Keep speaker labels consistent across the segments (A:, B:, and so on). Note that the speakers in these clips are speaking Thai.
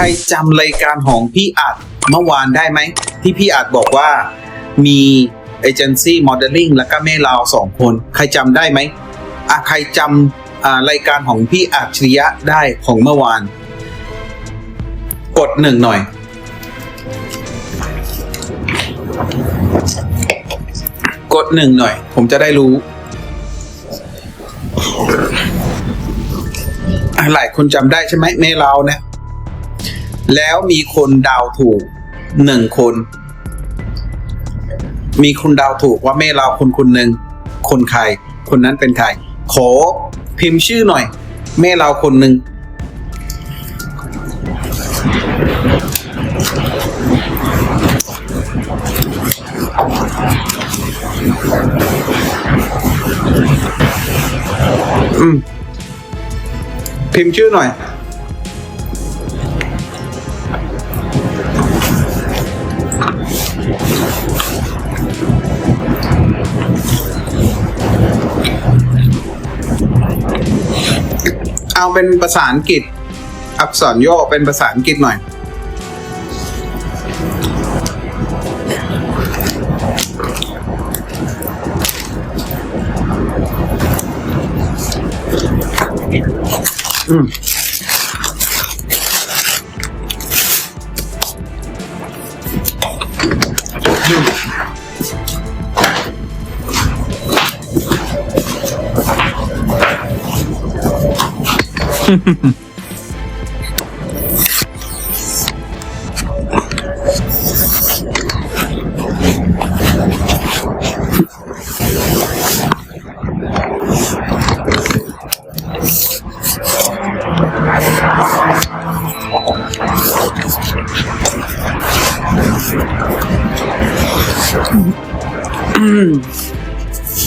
A: รจำรายการของพี่อัดเมื่อวานได้ไหม ที่พี่อัดบอกว่ามีเอเจนซี่โมเดลลิ่งแล้วก็แม่เราสองคน ใครจำได้ไหมอะใครจำรายการของพี่อัจฉริยะได้ของเมื่อวาน กดหนึ่งหน่อย กดหนึ่งหน่อย ผมจะได้รู้อะหลายคนจำได้ใช่ไหมแม่เราเนี่ย แล้วมีคนเดาวถูกหนึ่งคน มีคนเดาวถูกว่าแม่เราคนคนหนึ่งคนใคร คนนั้นเป็นใคร ขอพิมพ์ชื่อหน่อย แม่เราคนหนึ่งอืมพิมพ์ชื่อหน่อย เอาเป็นภาษาอังกฤษ อักษรย่อเป็นภาษาอังกฤษหน่อย อืม กิ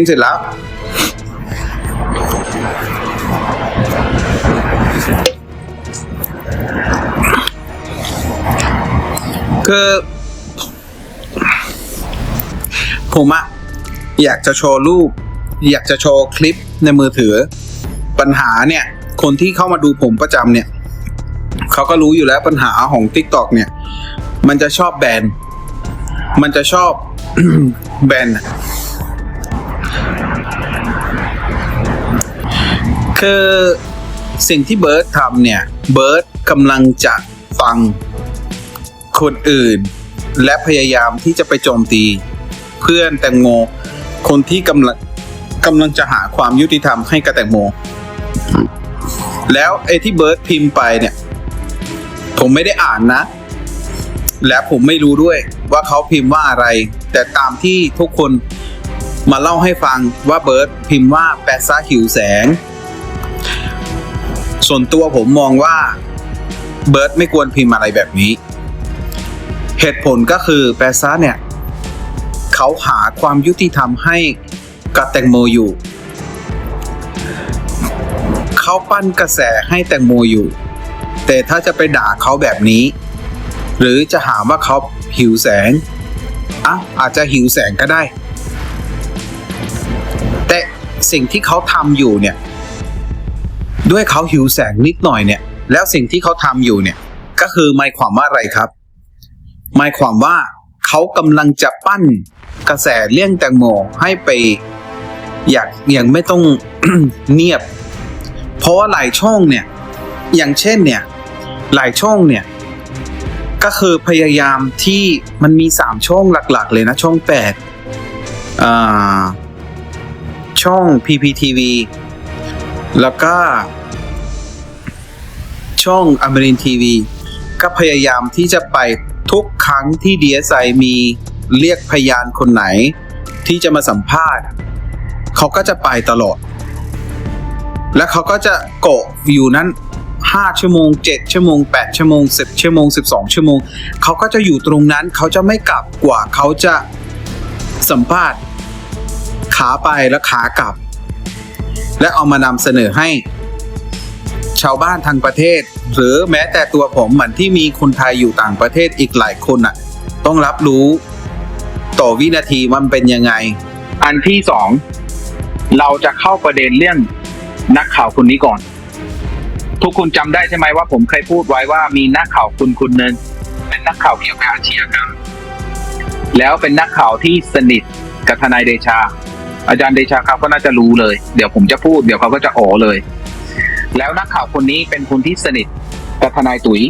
A: นเสร็จแล้ว คือ ผมอะอยากจะโชว์รูป อยากจะโชว์คลิปในมือถือ ปัญหาเนี่ย คนที่เข้ามาดูผมประจำเนี่ย เขาก็รู้อยู่แล้วปัญหาของ TikTok เนี่ย มันจะชอบแบน มันจะชอบ แบน คือสิ่งที่เบิร์ดทำเนี่ย เบิร์ดกำลังจะฟัง คนอื่น และพยายามที่จะไปโจมตี เพื่อนแตงโม คนที่กำลังกำลังจะหาความยุติธรรมให้กับแตงโม แล้วไอ้ที่เบิร์ดพิมพ์ไปเนี่ย ผมไม่ได้อ่านนะ และผมไม่รู้ด้วยว่าเขาพิมพ์ว่าอะไร แต่ตามที่ทุกคนมาเล่าให้ฟังว่าเบิร์ดพิมพ์ว่าแปซ่าหิวแสง ส่วนตัวผมมองว่าเบิร์ดไม่ควรพิมพ์อะไรแบบนี้ เหตุผลก็คือแปซ่าเนี่ยเขาหาความยุติธรรมให้กับแตงโมอยู่ เขาปั้นกระแสให้แตงโมอยู่ แต่ถ้าจะไปด่าเขาแบบนี้ หรือจะหาว่าเขาหิวแสงอะอาจจะหิวแสงก็ได้ แต่สิ่งที่เขาทำอยู่เนี่ย ด้วยเขาหิวแสงนิดหน่อยเนี่ย แล้วสิ่งที่เขาทำอยู่เนี่ย ก็คือหมายความว่าอะไรครับ หมายความว่าเขากำลังจะปั้นกระแสเลี่ยงแตงโมให้ไป อยากอย่างไม่ต้องเงียบ เพราะว่าหลายช่องเนี่ย อย่างเช่นเนี่ย หลายช่องเนี่ย ก็คือพยายามที่มันมีสามช่องหลักๆ เลยนะ ช่องแปดอ่าช่อง PPTV แล้วก็ ช่องอมรินทีวีก็พยายามที่จะไป ทุกครั้งที่ DSI มีเรียกพยานคนไหน ที่จะมาสัมภาษณ์ เขาก็จะไปตลอด และเขาก็จะโกะอยู่นั้น 5 ชั่วโมง 7 ชั่วโมง 8 ชั่วโมง 10 ชั่วโมง 12 ชั่วโมง เขาก็จะอยู่ตรงนั้น เขาจะไม่กลับกว่าเขาจะสัมภาษณ์ ขาไปและขากลับ และเอามานำเสนอให้ ชาวบ้านทางประเทศ หรือแม้แต่ตัวผมเหมือนที่มีคนไทยอยู่ต่างประเทศอีกหลายคนอะ ต้องรับรู้ต่อวินาทีมันเป็นยังไง
B: อันที่สองเราจะเข้าประเด็นเรื่องนักข่าวคนนี้ก่อน ทุกคนจำได้ใช่ไหมว่าผมเคยพูดไว้ว่ามีนักข่าวคุณคุณหนึ่งเป็นนักข่าวเกี่ยวกับอาชญากรรมแล้วเป็นนักข่าวที่สนิทกับทนายเดชา อาจารย์เดชาครับก็น่าจะรู้เลย เดี๋ยวผมจะพูดเดี๋ยวเขาก็จะอ๋อเลย แล้วนักข่าวคนนี้เป็นคนที่สนิทกับทนายตุ๋ย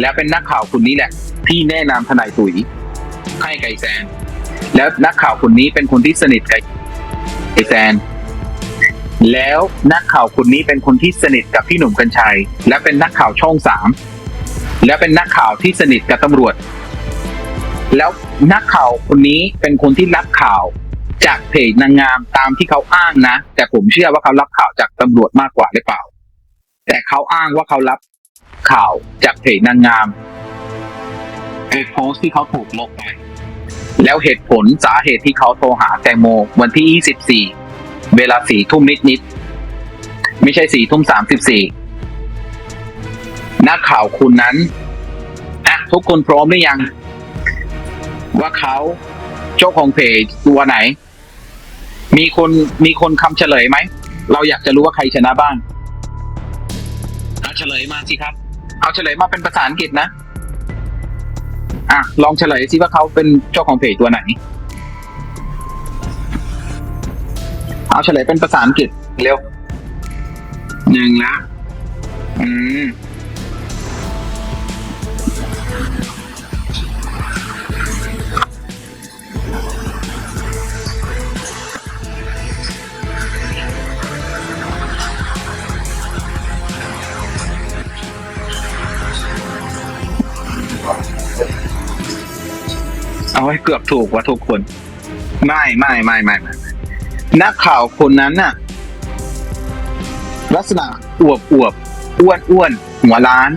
B: แล้วเป็นนักข่าวคนนี้แหละ ที่แนะนำทนายตุ๋ยให้ไก่แซน แล้วนักข่าวคนนี้เป็นคนที่สนิทกับไก่แซน แล้วนักข่าวคนนี้เป็นคนที่สนิทกับพี่หนุ่มกัญชัย และเป็นนักข่าวช่องสามและเป็นนักข่าวที่สนิทกับตำรวจ แล้วนักข่าวคนนี้เป็นคนที่รับข่าว จากเพจนางงามตามที่เขาอ้างนะ แต่ผมเชื่อว่าเขารับข่าวจากตำรวจมากกว่าหรือเปล่า แต่เขาอ้างว่าเขารับข่าวจากเพจนางงามเพจโพสต์ที่เขาถูกลบไป แล้วเหตุผลสาเหตุที่เขาโทรหาแตงโมวันที่ 24 เวลาสี่ทุ่มนิดๆไม่ใช่สี่ทุ่มสามสิบสี่นักข่าวคุณนั้นอะทุกคนพร้อมหรือยัง ว่าเขาเจ้าของเพจตัวไหน มีคนมีคนคำเฉลยไหม เราอยากจะรู้ว่าใครชนะบ้างเอาเฉลยมาสิครับ เอาเฉลยมาเป็นภาษาอังกฤษนะ อะ ลองเฉลยสิว่าเขาเป็นเจ้าของเพจตัวไหน เอาเฉลยเป็นภาษาอังกฤษเร็วหนึ่งละอืม เอาให้เกือบถูกว่าทุกคน ไม่ไม่ไม่ไม่ไม่นักข่าวคนนั้นน่ะ ลักษณะอวบอวบอ้วนอ้วนหัวล้าน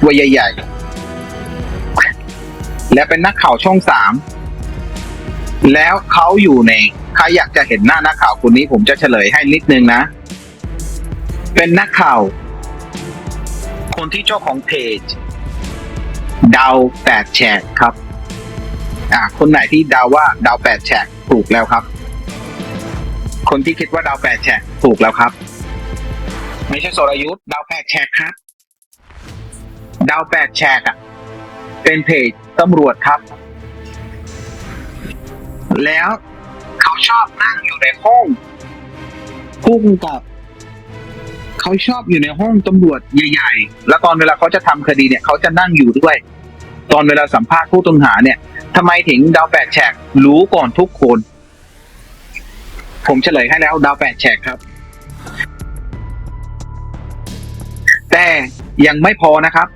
B: ตัวใหญ่ๆ และเป็นนักข่าวช่องสาม แล้วเขาอยู่ในใครอยากจะเห็นหน้านักข่าวคนนี้ผมจะเฉลยให้นิดนึงนะ เป็นนักข่าว คนที่เจ้าของเพจ ดาวแปดแฉกครับ อ่าคนไหนที่เดาว่าดาวแปดแฉกถูกแล้วครับ คนที่คิดว่าดาวแปดแฉกถูกแล้วครับ ไม่ใช่สรยุทธ์ดาวแปดแฉกครับ ดาวแปดแฉกอะ เป็นเพจตำรวจครับ แล้วเขาชอบนั่งอยู่ในห้องพุ่งกับเขาชอบอยู่ในห้องตำรวจใหญ่ ๆ แล้วตอนเวลาเขาจะทำคดีเนี่ย เขาจะนั่งอยู่ด้วย ตอนเวลาสัมภาษณ์ผู้ต้องหาเนี่ย ทำไมถึงดาวแปดแฉกรู้ก่อนทุกคน ผมเฉลยให้แล้วดาวแปดแฉกครับ แต่ยังไม่พอนะครับ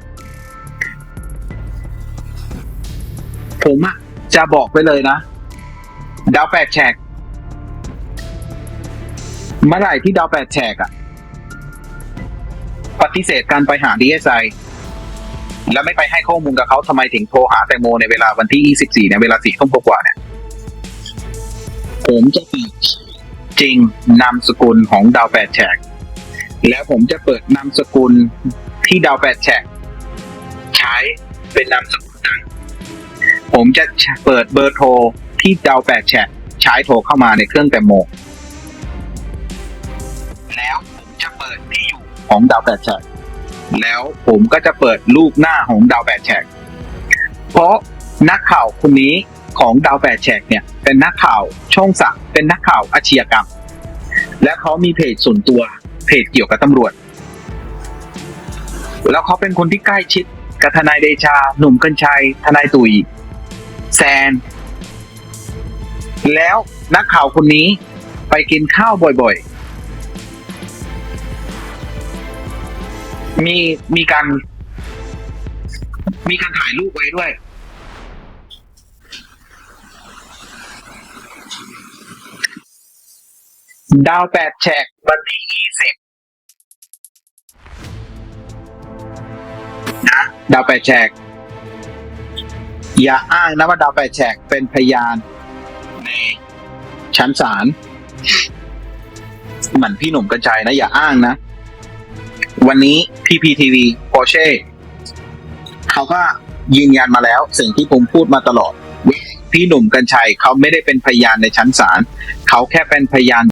B: ผมอะจะบอกไปเลยนะ ดาวแปดแฉกเมื่อไหร่ที่ดาวแปดแฉกอะปฏิเสธการไปหาดีเอสไอ แล้วไม่ไปให้ข้อมูลกับเขาทำไมถึงโทรหาแตงโมในเวลาวันที่ 24ในเวลาสี่ทุ่มกว่าเนี่ย ผมจะเปิดจริงนามสกุลของดาวแปดแฉกแล้วผมจะเปิดนามสกุลที่ดาวแปดแฉกใช้เป็นนามสกุลดังผมจะเปิดเบอร์โทรที่ดาวแปดแฉกใช้โทรเข้ามาในเครื่องแตงโมแล้วผมจะเปิดที่อยู่ของดาวแปดแฉก แล้วผมก็จะเปิดรูปหน้าของดาวแปดแฉกเพราะนักข่าวคนนี้ของดาวแปดแฉกเนี่ยเป็นนักข่าวช่องสามเป็นนักข่าวอาชญากรรม และเขามีเพจส่วนตัวเพจเกี่ยวกับตำรวจ แล้วเขาเป็นคนที่ใกล้ชิดกับทนายเดชา หนุ่มกัญชัย ทนายตุยแซน แล้วนักข่าวคนนี้ไปกินข้าวบ่อยๆ มีมีการ มีการถ่ายรูปไว้ด้วย ดาวแปดแฉกวันที่ยี่สิบนะดาวแปดแฉกอย่าอ้างนะว่าดาวแปดแฉกเป็นพยานในชั้นศาลเหมือนพี่หนุ่มกัญชัยนะ อย่าอ้างนะ วันนี้ PPTV Porsche เขาก็ยืนยันมาแล้ว สิ่งที่ผมพูดมาตลอดว่าพี่หนุ่มกัญชัยเขาไม่ได้เป็นพยานในชั้นศาลเขาแค่เป็นพยาน